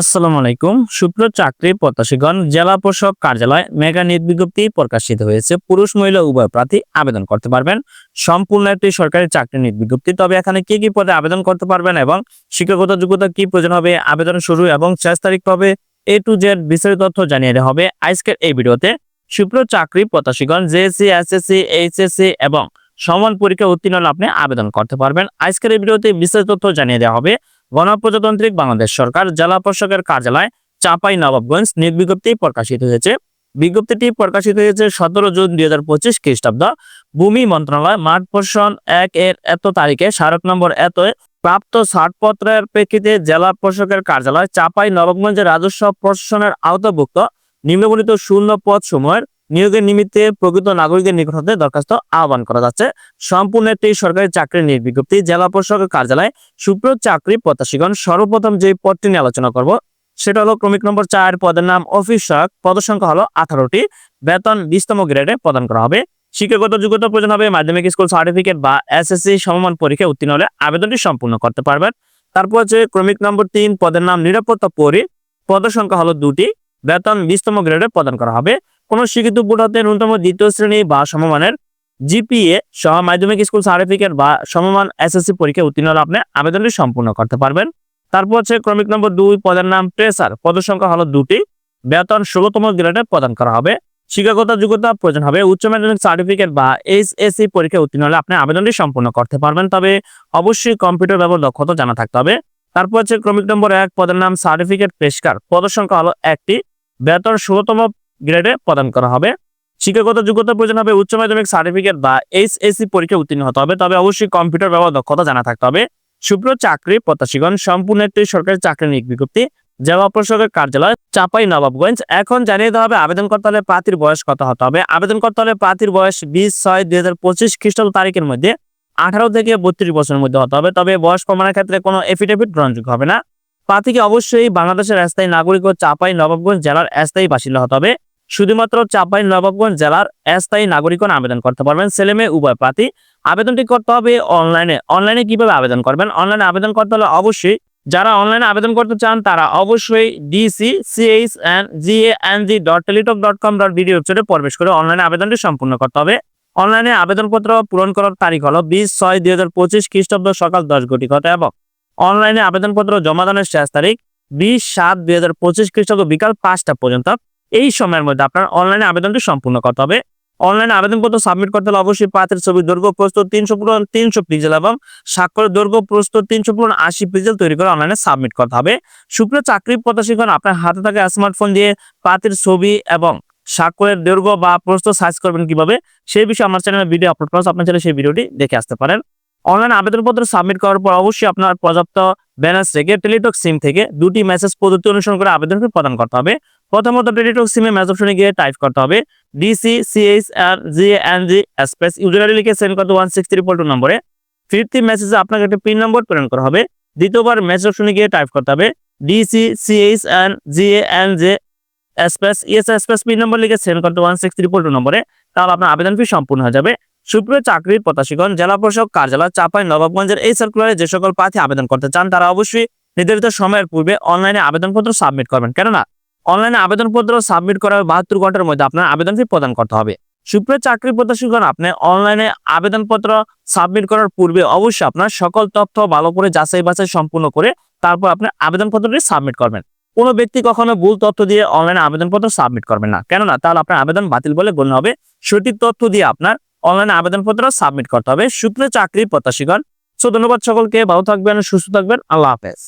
আসসালামু আলাইকুম। শুক্র চাকরি প্রত্যাশীগণ, জেলা প্রশাসক কার্যালয় মেগা নিয়োগ বিজ্ঞপ্তি প্রকাশিত হয়েছে। পুরুষ, মহিলা, উভয় প্রার্থী আবেদন করতে পারবেন। সম্পূর্ণ একটি সরকারি চাকরি নিয়োগ বিজ্ঞপ্তি। তবে এখানে কি কি পদে আবেদন করতে পারবেন এবং শিক্ষাগত যোগ্যতা কি প্রয়োজন হবে, আবেদন শুরু এবং শেষ তারিখ হবে এ টু জেড বিস্তারিত তথ্য জানিয়ে দেওয়া হবে আজকের এই ভিডিওতে। শুক্র চাকরি প্রত্যাশীগণ, জেএসসি, এসএসসি, এইচএসসি এবং সমান পরীক্ষা উত্তীর্ণ আপনি আবেদন করতে পারবেন। আজকের এই ভিডিওতে বিস্তারিত তথ্য জানিয়ে দেওয়া হবে গণপ্রজাতান্ত্রিক বাংলাদেশ সরকার জেলা প্রশাসকের কার্যালয় চাপাই নবাবগঞ্জ নিয়োগ বিজ্ঞপ্তি প্রকাশিত হয়েছে। বিজ্ঞপ্তিটি প্রকাশিত হয়েছে সতেরো জুন দুই হাজার পঁচিশ খ্রিস্টাব্দ। ভূমি মন্ত্রণালয় মাঠ পোষণ এক এর এত তারিখে স্মারক নম্বর এত প্রাপ্ত ছাড়পত্রের প্রেক্ষিতে জেলা প্রশাসকের কার্যালয় চাপাই নবাবগঞ্জের রাজস্ব প্রশাসনের আওতাভুক্ত নিম্নবর্ণিত শূন্য পদ সময়ের নিয়োগের নিমিত্তে প্রকৃত নাগরিকের নিকট হতে দরখাস্ত আহ্বান করা যাচ্ছে। সম্পূর্ণ একটি সরকারি চাকরির নিয়োগ বিজ্ঞপ্তি জেলা প্রশাসকের কার্যালয় সুপ্র চাকরি প্রত্যাশীগণ সর্বপ্রথম যে পদটি নিয়ে আলোচনা করব, সেটা হলো ক্রমিক নম্বর চার, পদের নাম অফিস সহায়ক পদ সংখ্যা হলো আঠারোটি। বেতন বিশতম গ্রেডে প্রদান করা হবে। শিক্ষাগত যোগ্যতা প্রয়োজন হবে, মাধ্যমিক স্কুল সার্টিফিকেট বা এস এসএসসি সমমান পরীক্ষায় উত্তীর্ণ হলে আবেদনটি সম্পূর্ণ করতে পারবেন। তারপর হচ্ছে ক্রমিক নম্বর তিন, পদের নাম নিরাপত্তা পরি। পদ সংখ্যা হলো দুটি। বেতন বিশতম গ্রেডে প্রদান করা হবে। কোন শিক্ষিত হতে ন্যূনতম দ্বিতীয় শ্রেণি বা সমমানের জিপিএ সহ মাধ্যমিক স্কুল সার্টিফিকেট বা সমমান এসএসসি পরীক্ষা উত্তীর্ণ হলে আপনি আবেদনটি সম্পূর্ণ করতে পারবেন। তারপর হচ্ছে ক্রমিক নম্বর দুই, পদের নাম প্রেসার। পদ সংখ্যা হলো দুটি। বেতন ষোলোতম গ্রেডে প্রদান করা হবে। শিক্ষাগত যোগ্যতা প্রয়োজন হবে। উচ্চ মাধ্যমিক সার্টিফিকেট বা এইচএসসি পরীক্ষা উত্তীর্ণ হলে আপনি আবেদনটি সম্পূর্ণ করতে পারবেন। তবে অবশ্যই কম্পিউটার ব্যবহার দক্ষতা জানা থাকতে হবে। তারপর হচ্ছে ক্রমিক নম্বর এক, পদের নাম সার্টিফিকেট পেশকার। পদ সংখ্যা হলো একটি। বেতন ষোলোতম গ্রেডে প্রদান করা হবে। শিক্ষাগত যোগ্যতা প্রয়োজন হবে উচ্চ মাধ্যমিক সার্টিফিকেট বা এইচএসসি পরীক্ষা উত্তীর্ণ হতে হবে, তবে অবশ্যই কম্পিউটার ব্যবহার দক্ষতা জানা থাকতে হবে। সুপ্র চাকরি প্রত্যাশীগণ, সম্পূর্ণ একটি সরকারি চাকরি নিয়োগ বিজ্ঞপ্তি, জেলা প্রশাসকের কার্যালয় চাপাই নবাবগঞ্জ এখন জানিয়ে দেওয়া হবে আবেদন করতে হলে প্রার্থীর বয়স কত হতে হবে। আবেদন করতে হলে প্রার্থীর বয়স বিশ ছয় দুই হাজার পঁচিশ খ্রিস্টাব্দ তারিখের মধ্যে আঠারো থেকে বত্রিশ বছরের মধ্যে হতে হবে, তবে বয়স প্রমাণের ক্ষেত্রে কোনো এফিডেভিট গ্রহণযোগ্য হবে না। প্রার্থীকে অবশ্যই বাংলাদেশের স্থায়ী নাগরিক ও চাপাই নবাবগঞ্জ জেলার স্থায়ী বাসিন্দা হতে হবে। শুধুমাত্র চাপাই নবাবগঞ্জ জেলার স্থায়ী নাগরিকগণ আবেদন করতে পারবেন। ছেলে মেয়ে, উভয় প্রার্থী আবেদনটি করতে হবে অনলাইনে। অনলাইনে কীভাবে আবেদন করবেন? অনলাইনে আবেদন করতে হলে অবশ্যই যারা অনলাইনে আবেদন করতে চান, তারা অবশ্যই DC CH N G N G dot Teletalk dot com dot video ওয়েবসাইটে প্রবেশ করে অনলাইনে আবেদনটি সম্পূর্ণ করতে হবে। অনলাইনে আবেদনপত্র পূরণ করার তারিখ হলো বিশ ছয় দুই হাজার পঁচিশ খ্রিস্টাব্দ সকাল দশ ঘটি ঘটে এবং অনলাইনে আবেদনপত্র জমা দানের শেষ তারিখ বিশ সাত দুই হাজার পঁচিশ খ্রিস্টাব্দ বিকাল পাঁচটা পর্যন্ত। এই সময়ের মধ্যে আপনার অনলাইনে আবেদনটি সম্পূর্ণ করতে হবে। অনলাইনে আবেদনপত্র সাবমিট করতে হলে অবশ্যই পাত্রের ছবির দৈর্ঘ্য প্রস্তুত তিনশো পূরণ তিনশো পিক্সেল এবং স্বাক্ষরের দৈর্ঘ্য প্রস্তুত তিনশো পূরণ আশি পিক্সেল তৈরি করে অনলাইনে সাবমিট করতে হবে। শুক্র চাকরি প্রত্যাশীগণ আপনার হাতে থাকা স্মার্টফোন দিয়ে পাত্রের ছবি এবং স্বাক্ষরের দৈর্ঘ্য বা প্রস্তুত সাইজ করবেন কীভাবে, সেই বিষয়ে আমার চ্যানেলে ভিডিও আপলোড করা আপনার চ্যানেলে সেই ভিডিওটি দেখে আসতে পারেন। অনলাইন আবেদনপত্র সাবমিট করার পর অবশ্যই আপনার পর্যাপ্ত ব্যালেন্স রেখে টেলিটক সিম থেকে দুটি মেসেজ পদ্ধতি অনুসরণ করে আবেদনটি প্রদান করতে হবে। প্রথমত টেলিটক সিমে মেসেজ অপশনে গিয়ে টাইপ করতে হবে DC CH R G N G space user ID লিখে সেন্ড করতে ওয়ান সিক্স থ্রি টু নম্বরে। ফিফটি মেসেজে আপনাকে একটা পিন নম্বর প্রেরণ করা হবে। দ্বিতীয়বার মেসেজ অপশনে গিয়ে টাইপ করতে হবে DC CH N G N J space E S space PIN number লিখে সেন্ড করতে ওয়ান সিক্স থ্রি টু নম্বরে। তাহলে আপনার আবেদন ফি সম্পূর্ণ হয়ে যাবে। সুপ্রিয় চাকরির প্রত্যাশীগণ, জেলা প্রশাসক, কার্যালয় চাপাই নবাবগঞ্জের এই সার্কুলারে যে সকল প্রার্থী আবেদন করতে চান, তারা অবশ্যই নির্ধারিত সময়ের পূর্বে অনলাইনে আবেদনপত্র সাবমিট করবেন। কেননা অনলাইনে আবেদনপত্র সাবমিট করার বাহাত্তর ঘণ্টার মধ্যে আপনার আবেদন ফি প্রদান করতে হবে। সুপ্রিয় চাকরি প্রত্যাশীগণ আপনি অনলাইনে আবেদনপত্র সাবমিট করার পূর্বে অবশ্যই আপনার সকল তথ্য ভালো করে যাচাই বাছাই সম্পূর্ণ করে তারপর আপনি আবেদনপত্রটি সাবমিট করবেন। কোনো ব্যক্তি কখনো ভুল তথ্য দিয়ে অনলাইনে আবেদনপত্র সাবমিট করবেন না। কেননা, তাহলে আপনার আবেদন বাতিল বলে গণ্য হবে। সঠিক তথ্য দিয়ে আপনার অনলাইনে আবেদনপত্র সাবমিট করতে হবে। সুপ্রিয় চাকরি প্রত্যাশীগণ সো ধন্যবাদ সকলকে। ভালো থাকবেন, সুস্থ থাকবেন। আল্লাহ হাফেজ।